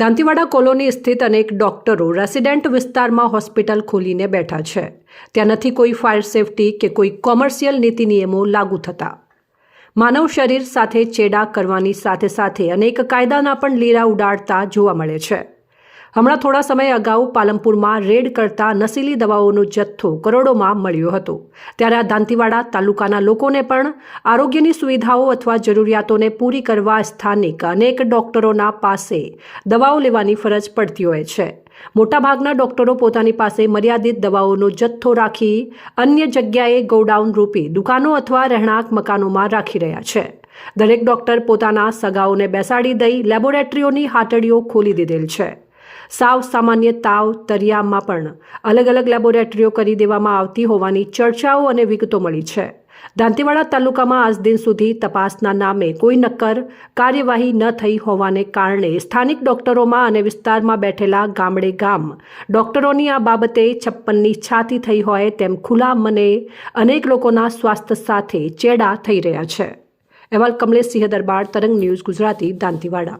Dantiwada colony સ્થિત અનેક ડોક્ટરો રેસિડેન્ટ વિસ્તારમાં હોસ્પિટલ ખોલીને બેઠા છે. ત્યાં નથી કોઈ ફાયર સેફટી કે કોઈ કોમર્શિયલ નીતિ નિયમો લાગુ થતા. માનવ શરીર સાથે ચેડા કરવાની સાથે સાથે અનેક કાયદાના પણ લીરા ઉડાડતા જોવા મળે છે. હમણાં થોડા સમય અગાઉ પાલનપુરમાં રેડ કરતા નશીલી દવાઓનો જથ્થો કરોડોમાં મળ્યો હતો. ત્યારે આ દાંતીવાડા તાલુકાના લોકોને પણ આરોગ્યની સુવિધાઓ અથવા જરૂરિયાતોને પૂરી કરવા સ્થાનિક અનેક ડોક્ટરોના પાસે દવાઓ લેવાની ફરજ પડતી હોય છે. મોટાભાગના ડોક્ટરો પોતાની પાસે મર્યાદિત દવાઓનો જથ્થો રાખી અન્ય જગ્યાએ ગોડાઉન રૂપી દુકાનો અથવા રહેણાંક મકાનોમાં રાખી રહ્યા છે. દરેક ડોક્ટર પોતાના સગાઓને બેસાડી દઈ લેબોરેટરીઓની હાટડીઓ ખોલી દીધેલ છે. સાવ સામાન્ય તાવ તરિયામાં પણ અલગ અલગ લેબોરેટરીઓ કરી દેવામાં આવતી હોવાની ચર્ચાઓ અને વિગતો મળી છે. દાંતીવાડા તાલુકામાં આજ દિન સુધી તપાસના નામે કોઈ નક્કર કાર્યવાહી ન થઈ હોવાને કારણે સ્થાનિક ડોક્ટરોમાં અને વિસ્તારમાં બેઠેલા ગામડે ગામ ડોક્ટરોની આ બાબતે છપ્પનની છાતી થઈ હોય તેમ ખુલ્લા મને અનેક લોકોના સ્વાસ્થ્ય સાથે ચેડા થઈ રહ્યા છે. અહેવાલ કમલેશ દરબાર, તરંગ ન્યૂઝ, ગુજરાતી, દાંતીવાડા.